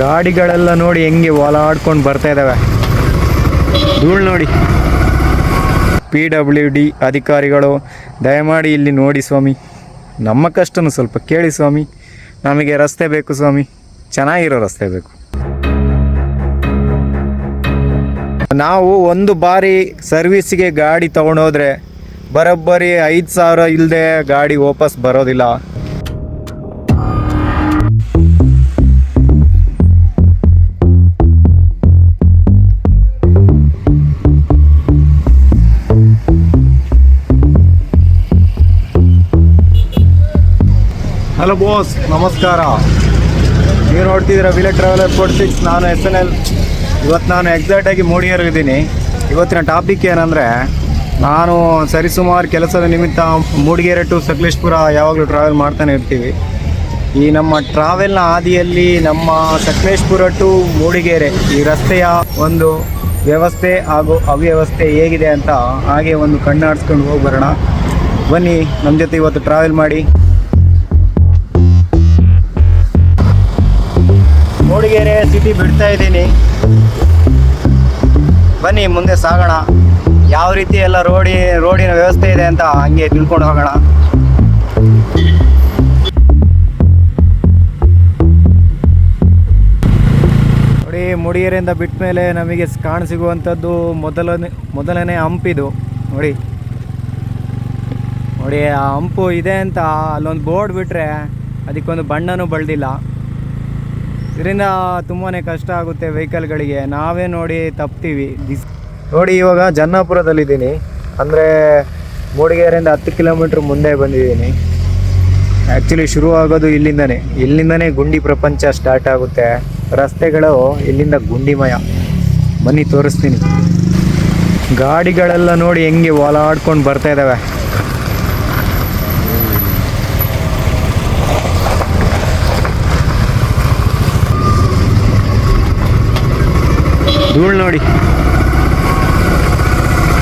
ಗಾಡಿಗಳೆಲ್ಲ ನೋಡಿ ಹೆಂಗೆ ಓಲಾಡ್ಕೊಂಡು ಬರ್ತಾ ಇದ್ದಾವೆ ಧೂಳು ನೋಡಿ. ಪಿ ಡಬ್ಲ್ಯೂ ಡಿ ಅಧಿಕಾರಿಗಳು, ದಯಮಾಡಿ ಇಲ್ಲಿ ನೋಡಿ ಸ್ವಾಮಿ. ನಮ್ಮ ಕಷ್ಟನೂ ಸ್ವಲ್ಪ ಕೇಳಿ ಸ್ವಾಮಿ. ನಮಗೆ ರಸ್ತೆ ಬೇಕು ಸ್ವಾಮಿ. ಚೆನ್ನಾಗಿರೋ ರಸ್ತೆ ಬೇಕು. ನಾವು ಒಂದು ಬಾರಿ ಸರ್ವಿಸ್ಗೆ ಗಾಡಿ ತೊಗೊಂಡೋದ್ರೆ ಬರೋಬ್ಬರಿ ಐದು ಸಾವಿರ ಇಲ್ಲದೆ ಗಾಡಿ ವಾಪಸ್ ಬರೋದಿಲ್ಲ. ಹಲೋ ಬೋಸ್, ನಮಸ್ಕಾರ. ನೀವು ನೋಡ್ತಿದ್ದೀರ ವಿಲೆ ಟ್ರಾವೆಲರ್ ಫೋರ್ ಸಿಕ್ಸ್ ನಾನು ಎಸ್ ಎನ್ ಎಲ್ ಇವತ್ತು ನಾನು ಎಕ್ಸಾಕ್ಟಾಗಿ ಮೂಡಿಗೆರೆಗಿದ್ದೀನಿ ಇವತ್ತಿನ ಟಾಪಿಕ್ ಏನಂದರೆ, ನಾನು ಸರಿಸುಮಾರು ಕೆಲಸದ ನಿಮಿತ್ತ ಮೂಡಿಗೆರೆ ಟು ಸಕಲೇಶ್ಪುರ ಯಾವಾಗಲೂ ಟ್ರಾವೆಲ್ ಮಾಡ್ತಾನೆ ಇರ್ತೀವಿ. ಈ ನಮ್ಮ ಟ್ರಾವೆಲ್ನ ಹಾದಿಯಲ್ಲಿ ನಮ್ಮ ಸಕಲೇಶ್ಪುರ ಟು ಮೂಡಿಗೆರೆ ಈ ರಸ್ತೆಯ ಒಂದು ವ್ಯವಸ್ಥೆ ಹಾಗೂ ಅವ್ಯವಸ್ಥೆ ಹೇಗಿದೆ ಅಂತ ಹಾಗೆ ಒಂದು ಕಣ್ಣಾಡಿಸ್ಕೊಂಡು ಹೋಗಿ ಬರೋಣ. ಬನ್ನಿ ನಮ್ಮ ಜೊತೆ ಇವತ್ತು ಟ್ರಾವೆಲ್ ಮಾಡಿ. ಬಿಡ್ತಾ ಇದ್ದೀನಿ. ಬನ್ನಿ, ಮುಂದೆ ಸಾಗೋಣ. ಯಾವ ರೀತಿ ಎಲ್ಲ ರೋಡಿ, ರೋಡಿನ ವ್ಯವಸ್ಥೆ ಇದೆ ಅಂತ ಹಂಗೆ ತಿಳ್ಕೊಂಡು ಹೋಗೋಣ. ನೋಡಿ, ಮುಡಿಯರಿಂದ ಬಿಟ್ಟ ಮೇಲೆ ನಮಗೆ ಕಾಣಸಿಗುವಂಥದ್ದು ಮೊದಲನೇ ಮೊದಲನೇ ಹಂಪಿದು ನೋಡಿ. ನೋಡಿ, ಆ ಹಂಪು ಇದೆ ಅಂತ ಅಲ್ಲೊಂದು ಬೋರ್ಡ್ ಬಿಟ್ಟರೆ ಅದಕ್ಕೊಂದು ಬಣ್ಣನೂ ಬಳ್ದಿಲ್ಲ. ಇದರಿಂದ ತುಂಬಾ ಕಷ್ಟ ಆಗುತ್ತೆ ವೆಹಿಕಲ್ಗಳಿಗೆ. ನಾವೇ ನೋಡಿ ತಪ್ತೀವಿ. ನೋಡಿ, ಇವಾಗ ಜನ್ನಾಪುರದಲ್ಲಿದ್ದೀನಿ. ಅಂದರೆ ಮೂಡಿಗೆರೆಯಿಂದ ಹತ್ತು ಕಿಲೋಮೀಟ್ರ್ ಮುಂದೆ ಬಂದಿದ್ದೀನಿ. ಆ್ಯಕ್ಚುಲಿ ಶುರು ಆಗೋದು ಇಲ್ಲಿಂದನೇ. ಇಲ್ಲಿಂದನೇ ಗುಂಡಿ ಪ್ರಪಂಚ ಸ್ಟಾರ್ಟ್ ಆಗುತ್ತೆ. ರಸ್ತೆಗಳು ಇಲ್ಲಿಂದ ಗುಂಡಿಮಯ. ಬನ್ನಿ, ತೋರಿಸ್ತೀನಿ. ಗಾಡಿಗಳೆಲ್ಲ ನೋಡಿ ಹೆಂಗೆ ಓಲಾಡ್ಕೊಂಡು ಬರ್ತಾ ಇದ್ದಾವೆ ಧೂಳು ನೋಡಿ.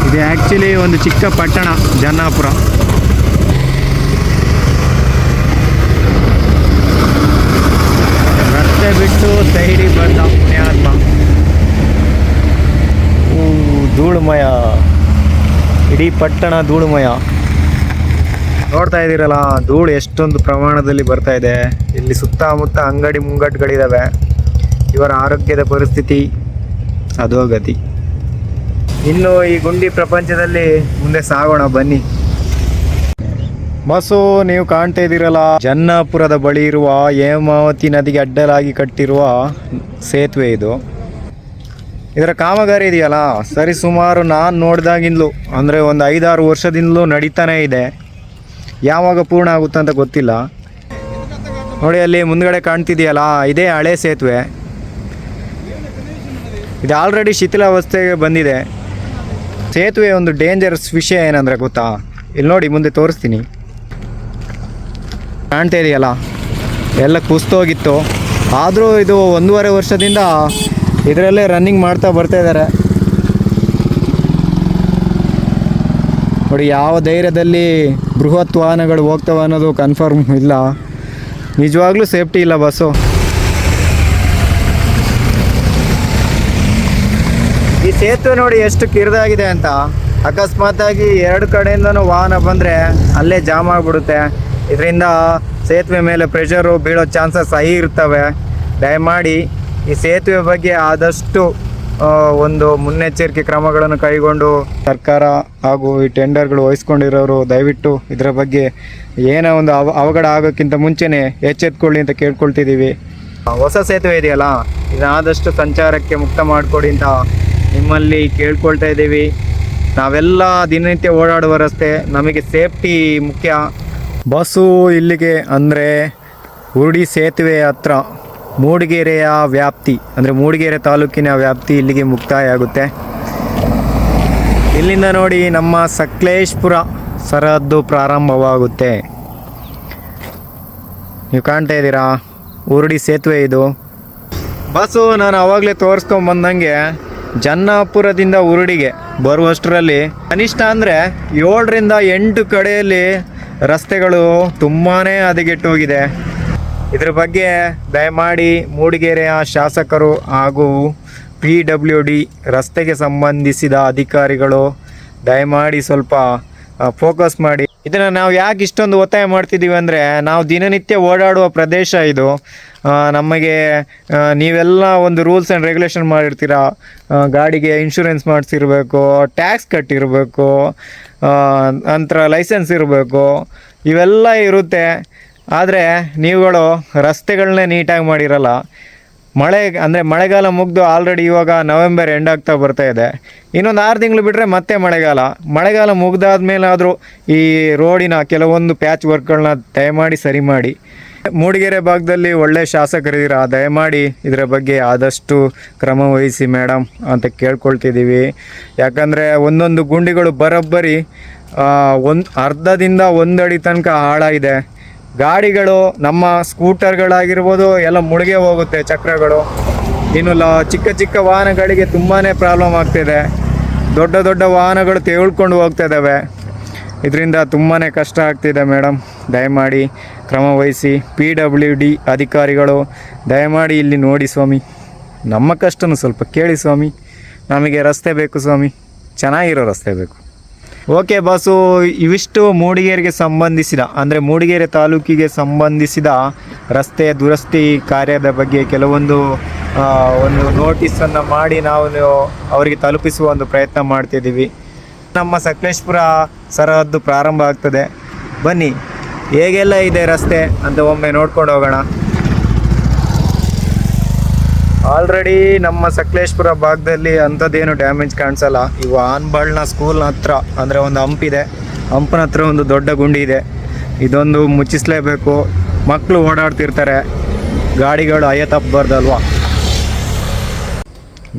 ಇದು ಆ್ಯಕ್ಚುಲಿ ಒಂದು ಚಿಕ್ಕ ಪಟ್ಟಣ, ಜನ್ನಾಪುರ. ರಸ್ತೆ ಬಿಟ್ಟು ಸೈಡಿ ಬಂದ ಪುಣ್ಯಾತ್ಮ. ಧೂಳುಮಯ. ಇಡೀ ಪಟ್ಟಣ ಧೂಳುಮಯ. ನೋಡ್ತಾ ಇದ್ದೀರಲ್ಲ, ಧೂಳು ಎಷ್ಟೊಂದು ಪ್ರಮಾಣದಲ್ಲಿ ಬರ್ತಾ ಇದೆ. ಇಲ್ಲಿ ಸುತ್ತಮುತ್ತ ಅಂಗಡಿ ಮುಂಗಟ್ಟುಗಳಿದ್ದಾವೆ ಇವರ ಆರೋಗ್ಯದ ಪರಿಸ್ಥಿತಿ ಅಧೋಗತಿ ಇನ್ನು ಈ ಗುಂಡಿ ಪ್ರಪಂಚದಲ್ಲಿ ಮುಂದೆ ಸಾಗೋಣ, ಬನ್ನಿ. ಬಸ್ಸು ನೀವು ಕಾಣ್ತಾ ಇದ್ದೀರಲ್ಲ, ಜನ್ನಾಪುರದ ಬಳಿ ಇರುವ ಹೇಮಾವತಿ ನದಿಗೆ ಅಡ್ಡಲಾಗಿ ಕಟ್ಟಿರುವ ಸೇತುವೆ ಇದು. ಇದರ ಕಾಮಗಾರಿ ಇದೆಯಲ್ಲ? ಸರಿ, ಸುಮಾರು ನಾನು ನೋಡಿದಾಗಿಂದಲೂ, ಅಂದರೆ ಒಂದು ಐದಾರು ವರ್ಷದಿಂದಲೂ ನಡೀತಾನೇ ಇದೆ. ಯಾವಾಗ ಪೂರ್ಣ ಆಗುತ್ತೆ ಅಂತ ಗೊತ್ತಿಲ್ಲ. ನೋಡಿ, ಅಲ್ಲಿ ಮುಂದ್ಗಡೆ ಕಾಣ್ತಿದೆಯಲ್ಲ, ಇದೇ ಹಳೆ ಸೇತುವೆ. ಇದು ಆಲ್ರೆಡಿ ಶಿಥಿಲಾವಸ್ಥೆಗೆ ಬಂದಿದೆ. ಸೇತುವೆ ಒಂದು ಡೇಂಜರಸ್ ವಿಷಯ ಏನಂದರೆ ಗೊತ್ತಾ? ಇಲ್ಲಿ ನೋಡಿ, ಮುಂದೆ ತೋರಿಸ್ತೀನಿ. ಕಾಣ್ತಾ ಇದೆಯಲ್ಲ? ಎಲ್ಲ ಕುಸ್ತೋಗಿತ್ತು ಆದರೂ ಇದು ಒಂದೂವರೆ ವರ್ಷದಿಂದ ಇದರಲ್ಲೇ ರನ್ನಿಂಗ್ ಮಾಡ್ತಾ ಬರ್ತಾ ಇದ್ದಾರೆ ನೋಡಿ, ಯಾವ ಧೈರ್ಯದಲ್ಲಿ ಬೃಹತ್ ವಾಹನಗಳು ಹೋಗ್ತವೆ ಅನ್ನೋದು ಕನ್ಫರ್ಮ್ ಇಲ್ಲ. ನಿಜವಾಗ್ಲೂ ಸೇಫ್ಟಿ ಇಲ್ಲ ಬಸ್ಸು. ಸೇತುವೆ ನೋಡಿ ಎಷ್ಟು ಕಿರಿದಾಗಿದೆ ಅಂತ. ಅಕಸ್ಮಾತಾಗಿ ಎರಡು ಕಡೆಯಿಂದನೂ ವಾಹನ ಬಂದರೆ ಅಲ್ಲೇ ಜಾಮ್ ಆಗಿಬಿಡುತ್ತೆ. ಇದರಿಂದ ಸೇತುವೆ ಮೇಲೆ ಪ್ರೆಷರು ಬೀಳೋ ಚಾನ್ಸಸ್ ಸಹಿ ಇರ್ತವೆ. ದಯಮಾಡಿ ಈ ಸೇತುವೆ ಬಗ್ಗೆ ಆದಷ್ಟು ಒಂದು ಮುನ್ನೆಚ್ಚರಿಕೆ ಕ್ರಮಗಳನ್ನು ಕೈಗೊಂಡು ಸರ್ಕಾರ ಹಾಗೂ ಈ ಟೆಂಡರ್ಗಳು ವಹಿಸ್ಕೊಂಡಿರೋರು ದಯವಿಟ್ಟು ಇದರ ಬಗ್ಗೆ ಏನೋ ಒಂದು ಅವ, ಅವಘಡ ಆಗೋಕ್ಕಿಂತ ಮುಂಚೆನೇ ಎಚ್ಚೆತ್ಕೊಳ್ಳಿ ಅಂತ ಕೇಳ್ಕೊಳ್ತಿದ್ದೀವಿ. ಹೊಸ ಸೇತುವೆ ಇದೆಯಲ್ಲ, ಇದನ್ನ ಆದಷ್ಟು ಸಂಚಾರಕ್ಕೆ ಮುಕ್ತ ಮಾಡಿಕೊಡಿ ಅಂತ ನಿಮ್ಮಲ್ಲಿ ಕೇಳ್ಕೊಳ್ತಾ ಇದ್ದೀವಿ. ನಾವೆಲ್ಲ ದಿನನಿತ್ಯ ಓಡಾಡುವ ರಸ್ತೆ ನಮಗೆ ಸೇಫ್ಟಿ ಮುಖ್ಯ. ಬಸ್ಸು ಇಲ್ಲಿಗೆ ಅಂದರೆ ಉರುಡಿ ಸೇತುವೆ ಹತ್ರ ಮೂಡಿಗೆರೆಯ ವ್ಯಾಪ್ತಿ, ಅಂದರೆ ಮೂಡಿಗೆರೆ ತಾಲೂಕಿನ ವ್ಯಾಪ್ತಿ ಇಲ್ಲಿಗೆ ಮುಕ್ತಾಯ ಆಗುತ್ತೆ ಇಲ್ಲಿಂದ ನೋಡಿ ನಮ್ಮ ಸಕ್ಲೇಶ್ಪುರ ಸರಹದ್ದು ಪ್ರಾರಂಭವಾಗುತ್ತೆ. ನೀವು ಕಾಣ್ತಾ ಇದ್ದೀರಾ? ಉರುಡಿ ಸೇತುವೆ ಇದು. ಬಸ್ಸು ನಾನು ಆವಾಗಲೇ ತೋರಿಸ್ಕೊಂಡ್ ಬಂದಂಗೆ ಜನ್ನಾಪುರದಿಂದ ಉರುಡಿಗೆ ಬರುವಷ್ಟರಲ್ಲಿ ಕನಿಷ್ಠ ಅಂದರೆ ಏಳರಿಂದ ಎಂಟು ಕಡೆಯಲ್ಲಿ ರಸ್ತೆಗಳು ತುಂಬಾ ಹದಗೆಟ್ಟು ಹೋಗಿದೆ ಇದ್ರ ಬಗ್ಗೆ ದಯಮಾಡಿ ಮೂಡಿಗೆರೆಯ ಶಾಸಕರು ಹಾಗೂ ಪಿ ಡಬ್ಲ್ಯೂ ಡಿ ರಸ್ತೆಗೆ ಸಂಬಂಧಿಸಿದ ಅಧಿಕಾರಿಗಳು ದಯಮಾಡಿ ಸ್ವಲ್ಪ ಫೋಕಸ್ ಮಾಡಿ. ಇದನ್ನು ನಾವು ಯಾಕೆ ಇಷ್ಟೊಂದು ಒತ್ತಾಯ ಮಾಡ್ತಿದ್ದೀವಿ ಅಂದರೆ ನಾವು ದಿನನಿತ್ಯ ಓಡಾಡುವ ಪ್ರದೇಶ ಇದು. ನಮಗೆ ನೀವೆಲ್ಲ ಒಂದು ರೂಲ್ಸ್ ಆ್ಯಂಡ್ ರೆಗ್ಯುಲೇಷನ್ ಮಾಡಿರ್ತೀರ? ಗಾಡಿಗೆ ಇನ್ಶೂರೆನ್ಸ್ ಮಾಡಿಸಿರ್ಬೇಕು ಟ್ಯಾಕ್ಸ್ ಕಟ್ಟಿರಬೇಕು ನಂತರ ಲೈಸೆನ್ಸ್ ಇರಬೇಕು, ಇವೆಲ್ಲ ಇರುತ್ತೆ. ಆದರೆ ನೀವುಗಳು ರಸ್ತೆಗಳನ್ನೇ ನೀಟಾಗಿ ಮಾಡಿರಲ್ಲ. ಮಳೆ, ಅಂದರೆ ಮಳೆಗಾಲ ಮುಗಿದು ಆಲ್ರೆಡಿ ಇವಾಗ ನವೆಂಬರ್ ಎಂಡ್ ಆಗ್ತಾ ಬರ್ತಾ ಇದೆ. ಇನ್ನೊಂದು ಆರು ತಿಂಗಳು ಬಿಟ್ಟರೆ ಮತ್ತೆ ಮಳೆಗಾಲ. ಮಳೆಗಾಲ ಮುಗ್ದಾದ್ಮೇಲಾದರೂ ಈ ರೋಡಿನ ಕೆಲವೊಂದು ಪ್ಯಾಚ್ ವರ್ಕ್ಗಳನ್ನ ದಯಮಾಡಿ ಸರಿ ಮಾಡಿ. ಮೂಡಿಗೆರೆ ಭಾಗದಲ್ಲಿ ಒಳ್ಳೆ ಶಾಸಕರಿದ್ದೀರ ದಯಮಾಡಿ ಇದರ ಬಗ್ಗೆ ಆದಷ್ಟು ಕ್ರಮ ವಹಿಸಿ ಮೇಡಮ್ ಅಂತ ಕೇಳ್ಕೊಳ್ತಿದ್ದೀವಿ. ಯಾಕಂದರೆ ಒಂದೊಂದು ಗುಂಡಿಗಳು ಬರೋಬ್ಬರಿ ಒಂದು ಅರ್ಧದಿಂದ ಒಂದಡಿ ತನಕ ಹಾಳಾಗಿದೆ. ಗಾಡಿಗಳು ನಮ್ಮ ಸ್ಕೂಟರ್ಗಳಾಗಿರ್ಬೋದು, ಎಲ್ಲ ಮುಳುಗೆ ಹೋಗುತ್ತೆ ಚಕ್ರಗಳು. ಇನ್ನು ಲ, ಚಿಕ್ಕ ಚಿಕ್ಕ ವಾಹನಗಳಿಗೆ ತುಂಬಾ ಪ್ರಾಬ್ಲಮ್ ಆಗ್ತಿದೆ. ದೊಡ್ಡ ದೊಡ್ಡ ವಾಹನಗಳು ತೇಳ್ಕೊಂಡು ಹೋಗ್ತಾ ಇದ್ದಾವೆ ಇದರಿಂದ ತುಂಬಾ ಕಷ್ಟ ಆಗ್ತಿದೆ ಮೇಡಮ್ ದಯಮಾಡಿ ಕ್ರಮ ವಹಿಸಿ. ಪಿ ಡಬ್ಲ್ಯೂ ಡಿ ಅಧಿಕಾರಿಗಳು, ದಯಮಾಡಿ ಇಲ್ಲಿ ನೋಡಿ ಸ್ವಾಮಿ. ನಮ್ಮ ಕಷ್ಟನೂ ಸ್ವಲ್ಪ ಕೇಳಿ ಸ್ವಾಮಿ. ನಮಗೆ ರಸ್ತೆ ಬೇಕು ಸ್ವಾಮಿ. ಚೆನ್ನಾಗಿರೋ ರಸ್ತೆ ಬೇಕು. ಓಕೆ ಬಾಸು, ಇವಿಷ್ಟು ಮೂಡಿಗೆರೆಗೆ ಸಂಬಂಧಿಸಿದ, ಅಂದರೆ ಮೂಡಿಗೆರೆ ತಾಲೂಕಿಗೆ ಸಂಬಂಧಿಸಿದ ರಸ್ತೆ ದುರಸ್ತಿ ಕಾರ್ಯದ ಬಗ್ಗೆ ಕೆಲವೊಂದು ಒಂದು ನೋಟಿಸನ್ನು ಮಾಡಿ ನಾವು ಅವರಿಗೆ ತಲುಪಿಸುವ ಒಂದು ಪ್ರಯತ್ನ ಮಾಡ್ತಿದ್ದೀವಿ. ನಮ್ಮ ಸಕಲೇಶ್ಪುರ ಸರಹದ್ದು ಪ್ರಾರಂಭ ಆಗ್ತದೆ. ಬನ್ನಿ, ಹೇಗೆಲ್ಲ ಇದೆ ರಸ್ತೆ ಅಂತ ಒಮ್ಮೆ ನೋಡ್ಕೊಂಡು ಹೋಗೋಣ. ಆಲ್ರೆಡಿ ನಮ್ಮ ಸಕಲೇಶ್ಪುರ ಭಾಗದಲ್ಲಿ ಅಂಥದ್ದೇನು ಡ್ಯಾಮೇಜ್ ಕಾಣಿಸಲ್ಲ. ಇವು ಆನ್ಬಾಳ್ನ ಸ್ಕೂಲ್ನ ಹತ್ರ, ಅಂದರೆ ಒಂದು ಹಂಪ್ ಇದೆ. ಹಂಪನ ಹತ್ರ ಒಂದು ದೊಡ್ಡ ಗುಂಡಿ ಇದೆ. ಇದೊಂದು ಮುಚ್ಚಿಸ್ಲೇಬೇಕು. ಮಕ್ಕಳು ಓಡಾಡ್ತಿರ್ತಾರೆ. ಗಾಡಿಗಳು ಅಯ್ಯ ತಪ್ಪಬಾರ್ದಲ್ವಾ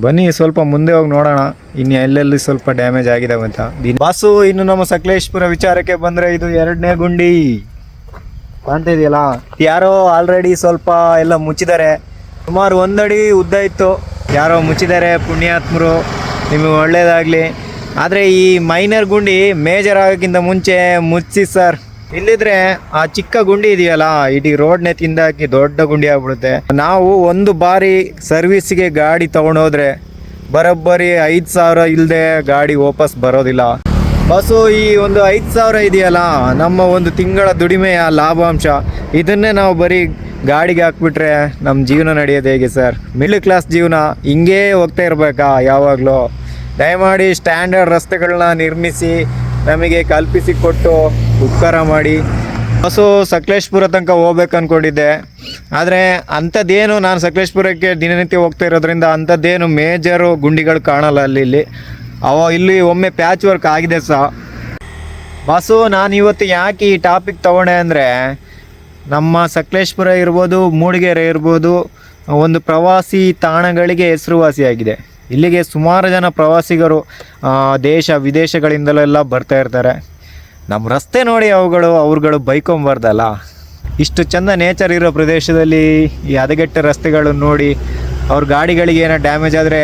ಬನ್ನಿ, ಸ್ವಲ್ಪ ಮುಂದೆ ಹೋಗಿ ನೋಡೋಣ. ಇನ್ನು ಎಲ್ಲೆಲ್ಲಿ ಸ್ವಲ್ಪ ಡ್ಯಾಮೇಜ್ ಆಗಿದೆ ಅಂತ. ಬಾಸು ಇನ್ನು ನಮ್ಮ ಸಕಲೇಶ್ಪುರ ವಿಚಾರಕ್ಕೆ ಬಂದರೆ ಇದು ಎರಡನೇ ಗುಂಡಿ. ಕಾಣ್ತಾ ಇದೆಯಲ್ಲ? ಯಾರೋ ಆಲ್ರೆಡಿ ಸ್ವಲ್ಪ ಎಲ್ಲ ಮುಚ್ಚಿದ್ದಾರೆ. ಸುಮಾರು ಒಂದಡಿ ಉದ್ದ ಇತ್ತು. ಯಾರೋ ಮುಚ್ಚಿದ್ದಾರೆ ಪುಣ್ಯಾತ್ಮರು, ನಿಮಗೆ ಒಳ್ಳೇದಾಗಲಿ ಆದರೆ ಈ ಮೈನರ್ ಗುಂಡಿ ಮೇಜರ್ ಆಗೋಕ್ಕಿಂತ ಮುಂಚೆ ಮುಚ್ಚಿ ಸರ್. ಇಲ್ಲಿದ್ರೆ ಆ ಚಿಕ್ಕ ಗುಂಡಿ ಇದೆಯಲ್ಲ, ಇಡೀ ರೋಡ್ನೆ ತಿಂದಾಕಿ ದೊಡ್ಡ ಗುಂಡಿ ಆಗ್ಬಿಡುತ್ತೆ. ನಾವು ಒಂದು ಬಾರಿ ಸರ್ವಿಸ್ಗೆ ಗಾಡಿ ತಗೊಂಡೋದ್ರೆ ಬರೋಬ್ಬರಿ ಐದು ಸಾವಿರ ಇಲ್ಲದೆ ಗಾಡಿ ವಾಪಸ್ ಬರೋದಿಲ್ಲ. ಬಸ್ಸು ಈ ಒಂದು ಐದು ಸಾವಿರ ಇದೆಯಲ್ಲ, ನಮ್ಮ ಒಂದು ತಿಂಗಳ ದುಡಿಮೆಯ ಲಾಭಾಂಶ. ಇದನ್ನೇ ನಾವು ಬರೀ ಗಾಡಿಗೆ ಹಾಕ್ಬಿಟ್ರೆ ನಮ್ಮ ಜೀವನ ನಡೆಯೋದು ಹೇಗೆ ಸರ್? ಮಿಡ್ಲ್ ಕ್ಲಾಸ್ ಜೀವನ ಹಿಂಗೇ ಹೋಗ್ತಾ ಇರಬೇಕಾ ಯಾವಾಗಲೂ? ದಯಮಾಡಿ ಸ್ಟ್ಯಾಂಡರ್ಡ್ ರಸ್ತೆಗಳನ್ನ ನಿರ್ಮಿಸಿ, ನಮಗೆ ಕಲ್ಪಿಸಿ ಕೊಟ್ಟು ಉಪಕಾರ ಮಾಡಿ. ಬಸ್ಸು ಸಕಲೇಶ್ಪುರ ತನಕ ಹೋಗ್ಬೇಕು ಅಂದ್ಕೊಂಡಿದ್ದೆ ಆದರೆ ಅಂಥದ್ದೇನು ನಾನು ಸಕಲೇಶ್ಪುರಕ್ಕೆ ದಿನನಿತ್ಯ ಹೋಗ್ತಾ ಇರೋದ್ರಿಂದ ಅಂಥದ್ದೇನು ಮೇಜರು ಗುಂಡಿಗಳು ಕಾಣಲ್ಲ ಅಲ್ಲಿ ಇಲ್ಲಿ. ಅವ ಇಲ್ಲಿ ಒಮ್ಮೆ ಪ್ಯಾಚ್ ವರ್ಕ್ ಆಗಿದೆ ಸಹ ಬಸ್ಸು ನಾನು ಇವತ್ತು ಯಾಕೆ ಈ ಟಾಪಿಕ್ ತಗೊಂಡೆ ಅಂದರೆ ನಮ್ಮ ಸಕಲೇಶ್ಪುರ ಇರ್ಬೋದು, ಮೂಡಿಗೆರೆ ಇರ್ಬೋದು, ಒಂದು ಪ್ರವಾಸಿ ತಾಣಗಳಿಗೆ ಹೆಸರುವಾಸಿಯಾಗಿದೆ. ಇಲ್ಲಿಗೆ ಸುಮಾರು ಜನ ಪ್ರವಾಸಿಗರು ದೇಶ ವಿದೇಶಗಳಿಂದಲೆಲ್ಲ ಬರ್ತಾ ಇರ್ತಾರೆ. ನಮ್ಮ ರಸ್ತೆ ನೋಡಿ ಅವುಗಳು, ಅವ್ರುಗಳು ಬೈಕೊಂಬಾರ್ದಲ್ಲ. ಇಷ್ಟು ಚೆಂದ ನೇಚರ್ ಇರೋ ಪ್ರದೇಶದಲ್ಲಿ ಈ ಹದಗೆಟ್ಟ ರಸ್ತೆಗಳು ನೋಡಿ, ಅವ್ರ ಗಾಡಿಗಳಿಗೆ ಏನೋ ಡ್ಯಾಮೇಜ್ ಆದರೆ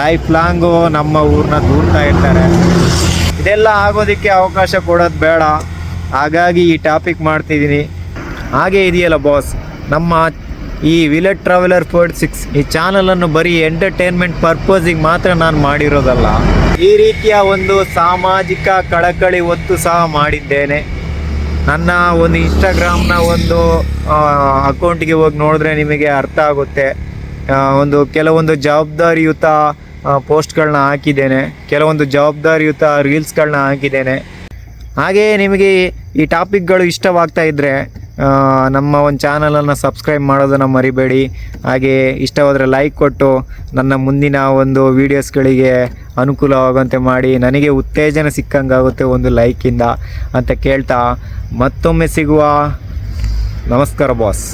ಲೈಫ್ ಲಾಂಗು ನಮ್ಮ ಊರನ್ನ ದೂರ್ತಾ ಇರ್ತಾರೆ. ಇದೆಲ್ಲ ಆಗೋದಕ್ಕೆ ಅವಕಾಶ ಕೊಡೋದು ಬೇಡ. ಹಾಗಾಗಿ ಈ ಟಾಪಿಕ್ ಮಾಡ್ತಿದ್ದೀನಿ. ಹಾಗೆ ಇದೆಯಲ್ಲ ಬಾಸ್ ನಮ್ಮ ಈ ವಿಲೆಟ್ ಟ್ರಾವೆಲರ್ ಫೋರ್ಟ್ ಸಿಕ್ಸ್ ಈ ಚಾನಲನ್ನು ಬರೀ ಎಂಟರ್ಟೈನ್ಮೆಂಟ್ ಪರ್ಪಸಿಗೆ ಮಾತ್ರ ನಾನು ಮಾಡಿರೋದಲ್ಲ. ಈ ರೀತಿಯ ಒಂದು ಸಾಮಾಜಿಕ ಕಳಕಳಿ ಒತ್ತು ಸಹ ಮಾಡಿದ್ದೇನೆ. ನನ್ನ ಒಂದು ಇನ್ಸ್ಟಾಗ್ರಾಮ್ನ ಒಂದು ಅಕೌಂಟಿಗೆ ಹೋಗಿ ನೋಡಿದ್ರೆ ನಿಮಗೆ ಅರ್ಥ ಆಗುತ್ತೆ. ಒಂದು ಕೆಲವೊಂದು ಜವಾಬ್ದಾರಿಯುತ ಪೋಸ್ಟ್ಗಳನ್ನ ಹಾಕಿದ್ದೇನೆ. ಕೆಲವೊಂದು ಜವಾಬ್ದಾರಿಯುತ ರೀಲ್ಸ್ಗಳನ್ನ ಹಾಕಿದ್ದೇನೆ. ಹಾಗೆಯೇ ನಿಮಗೆ ಈ ಟಾಪಿಕ್ಗಳು ಇಷ್ಟವಾಗ್ತಾ ಇದ್ದರೆ ನಮ್ಮ ಒಂದು ಚಾನಲನ್ನು ಸಬ್ಸ್ಕ್ರೈಬ್ ಮಾಡೋದನ್ನು ಮರಿಬೇಡಿ. ಹಾಗೆ ಇಷ್ಟವಾದರೆ ಲೈಕ್ ಕೊಟ್ಟು ನನ್ನ ಮುಂದಿನ ಒಂದು ವೀಡಿಯೋಸ್ಗಳಿಗೆ ಅನುಕೂಲವಾಗುವಂತೆ ಮಾಡಿ. ನನಗೆ ಉತ್ತೇಜನ ಸಿಕ್ಕಂಗಾಗುತ್ತೆ ಒಂದು ಲೈಕಿಂದ ಅಂತ ಕೇಳ್ತಾ ಮತ್ತೊಮ್ಮೆ ಸಿಗುವ ನಮಸ್ಕಾರ ಬಾಸ್